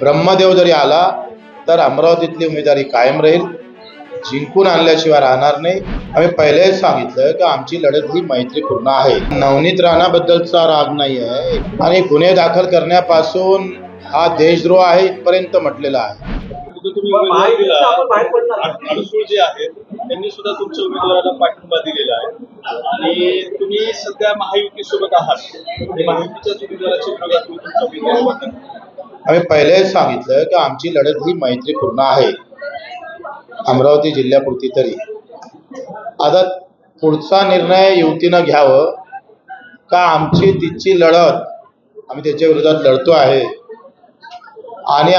ब्रह्मदेव जरी आला तर अमरावतीतली उमेदवारी कायम राहील. जिंकून आणल्याशिवाय राहणार नाही. आम्ही पहिलेच सांगितलं की आमची लढत ही मैत्रीपूर्ण आहे. नवनीत राणाबद्दलचा राग नाही आहे आणि गुन्हे दाखल करण्यापासून हा देशद्रोह आहे इथपर्यंत म्हटलेला आहे. जे आहेत त्यांनी सुद्धा तुमच्या उमेदवाराला पाठिंबा दिलेला आहे. आणि तुम्ही सध्या महायुती सोबत आहात उमेदवाराच्या विरोधात आम्ही पहिलेच सांगितलं की आमची लढत ही मैत्रीपूर्ण आहे. अमरावती जिल्ह्यापुरती तरी. आता पुढचा निर्णय युवतीनं घ्यावं का आमची तिची लढत आम्ही त्याच्या विरोधात लढतो आहे? आणि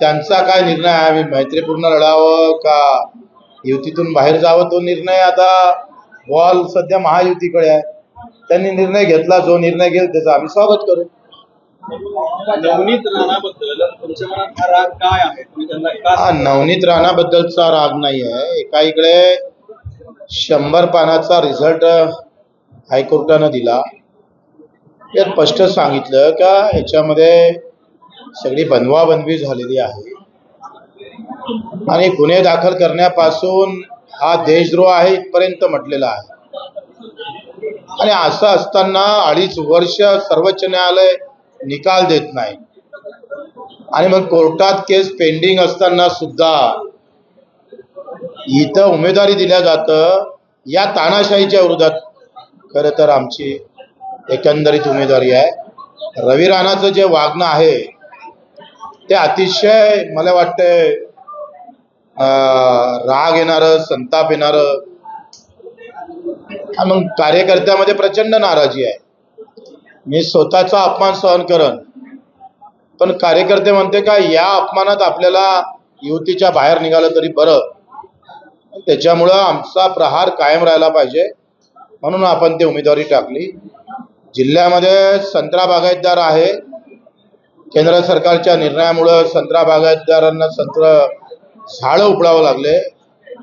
त्यांचा काय निर्णय आहे? आम्ही मैत्रीपूर्ण लढावं का युतीतून बाहेर जावं? तो निर्णय आता बॉल सध्या महायुतीकडे आहे. त्यांनी निर्णय घेतला जो निर्णय घेईल त्याचं आम्ही स्वागत करू. नवनीत राणाबद्दल तुमच्या मनात हा राग काय आहे? तुम्ही त्यांना का हा नवनीत राणाबद्दलचा राग नाही आहे. एका इकडे शंभर पानाचा रिझल्ट हायकोर्टानं दिला. यात स्पष्ट सांगितलं का याच्यामध्ये सगळी बनवाबनवी झालेली आहे. आणि गुन्हे दाखल करण्यापासून हा देशद्रोह आहे इथपर्यंत म्हटलेला आहे. आणि असं असताना अडीच वर्ष सर्वोच्च न्यायालय निकाल देत नाही. आणि मग कोर्टात केस पेंडिंग असताना सुद्धा इथं उमेदवारी दिल्या जातं या तानाशाहीच्या विरोधात. खरं तर आमची एकंदरीत उमेदवारी आहे. रवी राणाचं जे वागणं आहे ते अतिशय मला वाटतंय अं, राग येणारं संताप येणारं मग कार्यकर्त्यामध्ये प्रचंड नाराजी आहे. मी स्वतःचा अपमान सहन करन. पण कार्यकर्ते म्हणते का या अपमानात आपल्याला युतीच्या बाहेर निघालं तरी बरं. त्याच्यामुळं आमचा प्रहार कायम राहिला पाहिजे. म्हणून आपण ती उमेदवारी टाकली. जिल्ह्यामध्ये संत्रा बागायतदार आहे. केंद्र सरकारच्या निर्णयामुळं संत्रा बागायतदारांना संत्र झाडं उपडावं लागले.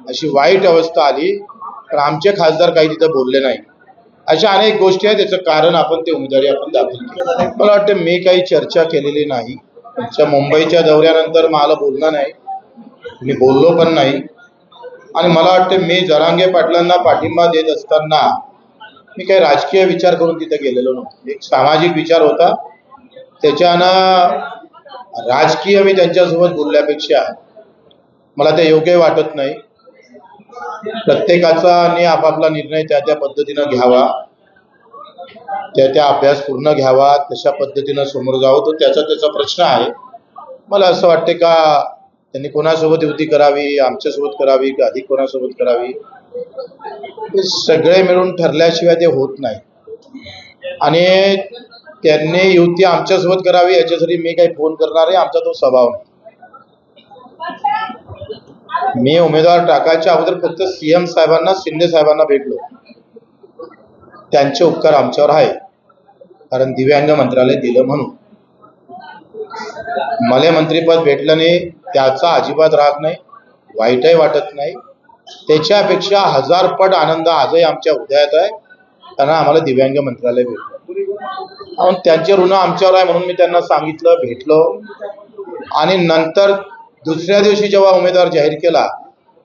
अशी वाईट अवस्था आली. पण आमचे खासदार काही तिथं बोलले नाही. अशा अनेक गोष्टी आहेत त्याचं कारण आपण ते उमेदवारी आपण दाखल केली मला वाटतं मी काही चर्चा केलेली नाही. तुमच्या मुंबईच्या दौऱ्यानंतर मला बोलणं नाही. मी बोललो पण नाही. आणि मला वाटतं मी जरांगे पाटलांना पाठिंबा देत असताना मी काही राजकीय विचार करून तिथे गेलेलो नव्हतो. एक सामाजिक विचार होता. त्याच्यानं राजकीय मी त्यांच्यासोबत बोलल्यापेक्षा मला ते योग्य वाटत नाही. प्रत्येकाचा आणि आपापला निर्णय त्या त्या पद्धतीनं घ्यावा. त्या त्या अभ्यास पूर्ण घ्यावा. तशा पद्धतीनं समोर जावं. तो त्याचा त्याचा प्रश्न आहे. मला असं वाटते का त्यांनी कोणासोबत युती करावी आमच्यासोबत करावी का अधिक कोणासोबत करावी? हे सगळे मिळून ठरल्याशिवाय ते होत नाही. आणि त्यांनी युती आमच्यासोबत करावी याच्यासाठी मी काही फोन करणार आहे. आमचा तो स्वभाव नाही. मी उमेदवार टाकायच्या अगोदर फक्त सीएम साहेबांना शिंदे साहेबांना भेटलो. त्यांचे उपकार आमच्यावर आहे. कारण दिव्यांग मंत्रालय दिलं म्हणून. मला मंत्रीपद भेटलं नाही त्याचा अजिबात राग नाही वाईटही वाटत नाही. त्याच्यापेक्षा हजार पट आनंद आजही आमच्या हृदयात आहे. कारण आम्हाला दिव्यांग मंत्रालय भेटलं. त्यांचे ऋण आमच्यावर आहे म्हणून मी त्यांना सांगितलं भेटलो. आणि नंतर दुसऱ्या दिवशी जेव्हा उमेदवार जाहीर केला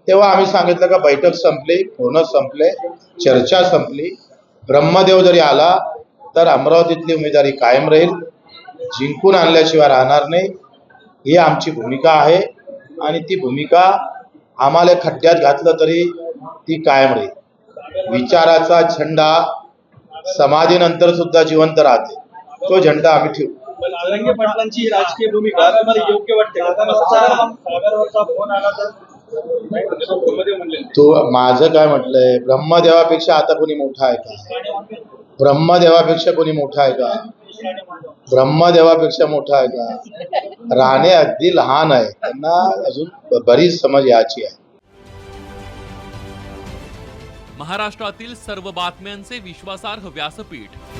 तेव्हा आम्ही सांगितलं का बैठक संपली फोन संपले चर्चा संपली. ब्रह्मदेव जरी आला तर अमरावतीतली उमेदवारी कायम राहील. जिंकून आणल्याशिवाय राहणार नाही. ही आमची भूमिका आहे आणि ती भूमिका आम्हाला खड्ड्यात घातलं तरी ती कायम राहील. विचाराचा झेंडा समाधीनंतर सुद्धा जिवंत राहते. तो झेंडा आम्ही ठेवू. जरांगे पाटलांची ही राजकीय भूमिका तुम्हाला योग्य वाटते फोन आला तर म्हणले तू माझं काय म्हटलंय? ब्रह्मदेवापेक्षा आता कोणी मोठा आहे का? ब्रह्मदेवापेक्षा कोणी मोठा आहे का? ब्रह्मदेवापेक्षा मोठा आहे का? राणे अगदी लहान आहे. त्यांना अजून बरीच समज याची आहे. महाराष्ट्रातील सर्व बातम्यांचे विश्वासार्ह व्यासपीठ